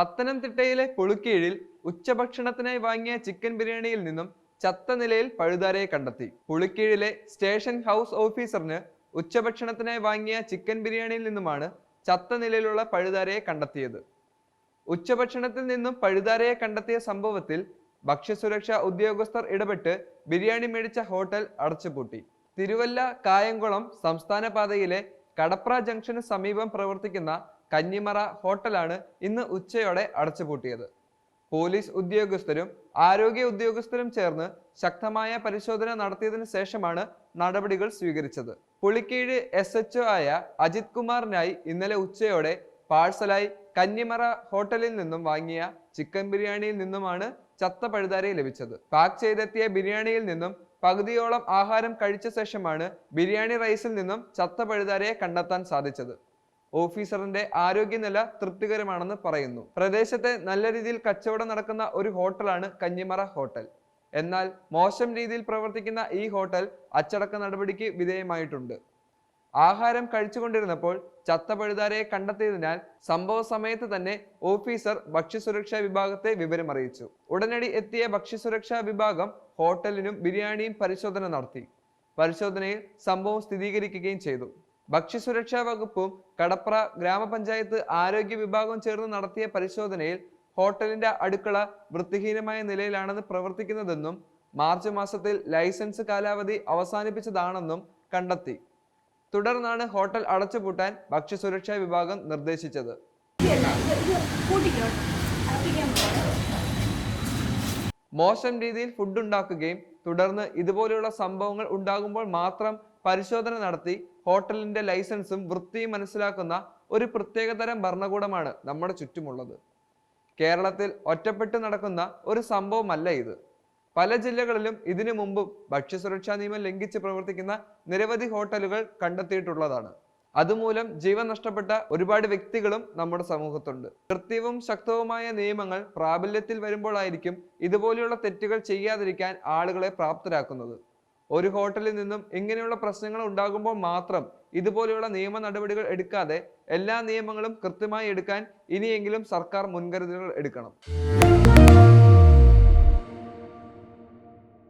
പത്തനംതിട്ടയിലെ പുളിക്കീഴിൽ ഉച്ചഭക്ഷണത്തിനായി വാങ്ങിയ ചിക്കൻ ബിരിയാണിയിൽ നിന്നും ചത്ത നിലയിൽ പഴുതാരയെ കണ്ടെത്തി. പുളിക്കീഴിലെ സ്റ്റേഷൻ ഹൗസ് ഓഫീസറിന് ഉച്ചഭക്ഷണത്തിനായി വാങ്ങിയ ചിക്കൻ ബിരിയാണിയിൽ നിന്നുമാണ് ചത്ത നിലയിലുള്ള പഴുതാരയെ കണ്ടെത്തിയത്. ഉച്ചഭക്ഷണത്തിൽ നിന്നും പഴുതാരയെ കണ്ടെത്തിയ സംഭവത്തിൽ ഭക്ഷ്യസുരക്ഷാ ഉദ്യോഗസ്ഥർ ഇടപെട്ട് ബിരിയാണി മേടിച്ച ഹോട്ടൽ അടച്ചുപൂട്ടി. തിരുവല്ല കായംകുളം സംസ്ഥാന പാതയിലെ കടപ്ര ജംഗ്ഷന് സമീപം പ്രവർത്തിക്കുന്ന കഞ്ഞിമറ ഹോട്ടലാണ് ഇന്ന് ഉച്ചയോടെ അടച്ചുപൂട്ടിയത്. പോലീസ് ഉദ്യോഗസ്ഥരും ആരോഗ്യ ഉദ്യോഗസ്ഥരും ചേർന്ന് ശക്തമായ പരിശോധന നടത്തിയതിനു ശേഷമാണ് നടപടികൾ സ്വീകരിച്ചത്. പുളിക്കീഴ് എസ് എച്ച് ആയ അജിത് കുമാറിനായി ഇന്നലെ ഉച്ചയോടെ പാഴ്സലായി കന്നിമറ ഹോട്ടലിൽ നിന്നും വാങ്ങിയ ചിക്കൻ ബിരിയാണിയിൽ നിന്നുമാണ് ചത്ത പഴുതാരി ലഭിച്ചത്. പാക്ക് ചെയ്തെത്തിയ ബിരിയാണിയിൽ നിന്നും പകുതിയോളം ആഹാരം കഴിച്ച ശേഷമാണ് ബിരിയാണി റൈസിൽ നിന്നും ചത്ത പഴുതാരയെ കണ്ടെത്താൻ സാധിച്ചത്. ഓഫീസറിന്റെ ആരോഗ്യനില തൃപ്തികരമാണെന്ന് പറയുന്നു. പ്രദേശത്തെ നല്ല രീതിയിൽ കച്ചവടം നടക്കുന്ന ഒരു ഹോട്ടലാണ് കഞ്ഞിമറ ഹോട്ടൽ. എന്നാൽ മോശം രീതിയിൽ പ്രവർത്തിക്കുന്ന ഈ ഹോട്ടൽ അച്ചടക്ക നടപടിക്ക് വിധേയമായിട്ടുണ്ട്. ആഹാരം കഴിച്ചുകൊണ്ടിരുന്നപ്പോൾ ചത്ത പഴുതാരയെ കണ്ടെത്തിയതിനാൽ സംഭവ സമയത്ത് തന്നെ ഓഫീസർ ഭക്ഷ്യസുരക്ഷാ വിഭാഗത്തെ വിവരമറിയിച്ചു. ഉടനടി എത്തിയ ഭക്ഷ്യസുരക്ഷാ വിഭാഗം ഹോട്ടലിനും ബിരിയാണിയും പരിശോധന നടത്തി. പരിശോധനയിൽ സംഭവം സ്ഥിരീകരിക്കുകയും ചെയ്തു. ഭക്ഷ്യസുരക്ഷാ വകുപ്പും കടപ്ര ഗ്രാമപഞ്ചായത്ത് ആരോഗ്യ വിഭാഗവും ചേർന്ന് നടത്തിയ പരിശോധനയിൽ ഹോട്ടലിന്റെ അടുക്കള വൃത്തിഹീനമായ നിലയിലാണെന്ന് പ്രവർത്തിക്കുന്നതെന്നും മാർച്ച് മാസത്തിൽ ലൈസൻസ് കാലാവധി അവസാനിപ്പിച്ചതാണെന്നും കണ്ടെത്തി. തുടർന്നാണ് ഹോട്ടൽ അടച്ചുപൂട്ടാൻ ഭക്ഷ്യസുരക്ഷാ വിഭാഗം നിർദ്ദേശിച്ചത്. മോശം രീതിയിൽ ഫുഡ് ഉണ്ടാക്കുകയും തുടർന്ന് ഇതുപോലെയുള്ള സംഭവങ്ങൾ ഉണ്ടാകുമ്പോൾ മാത്രം പരിശോധന നടത്തി ഹോട്ടലിന്റെ ലൈസൻസും വൃത്തിയും മനസ്സിലാക്കുന്ന ഒരു പ്രത്യേകതരം ഭരണകൂടമാണ് നമ്മുടെ ചുറ്റുമുള്ളത്. കേരളത്തിൽ ഒറ്റപ്പെട്ട് നടക്കുന്ന ഒരു സംഭവമല്ല ഇത്. പല ജില്ലകളിലും ഇതിനു മുമ്പും ഭക്ഷ്യസുരക്ഷാ നിയമം ലംഘിച്ച് പ്രവർത്തിക്കുന്ന നിരവധി ഹോട്ടലുകൾ കണ്ടെത്തിയിട്ടുള്ളതാണ്. അതുമൂലം ജീവൻ നഷ്ടപ്പെട്ട ഒരുപാട് വ്യക്തികളും നമ്മുടെ സമൂഹത്തുണ്ട്. കൃത്യവും ശക്തവുമായ നിയമങ്ങൾ പ്രാബല്യത്തിൽ വരുമ്പോഴായിരിക്കും ഇതുപോലെയുള്ള തെറ്റുകൾ ചെയ്യാതിരിക്കാൻ ആളുകളെ പ്രാപ്തരാക്കുന്നത്. ഒരു ഹോട്ടലിൽ നിന്നും ഇങ്ങനെയുള്ള പ്രശ്നങ്ങൾ ഉണ്ടാകുമ്പോൾ മാത്രം ഇതുപോലെയുള്ള നിയമ നടപടികൾ എടുക്കാതെ എല്ലാ നിയമങ്ങളും കൃത്യമായി എടുക്കാൻ ഇനിയെങ്കിലും സർക്കാർ മുൻകരുതലുകൾ എടുക്കണം.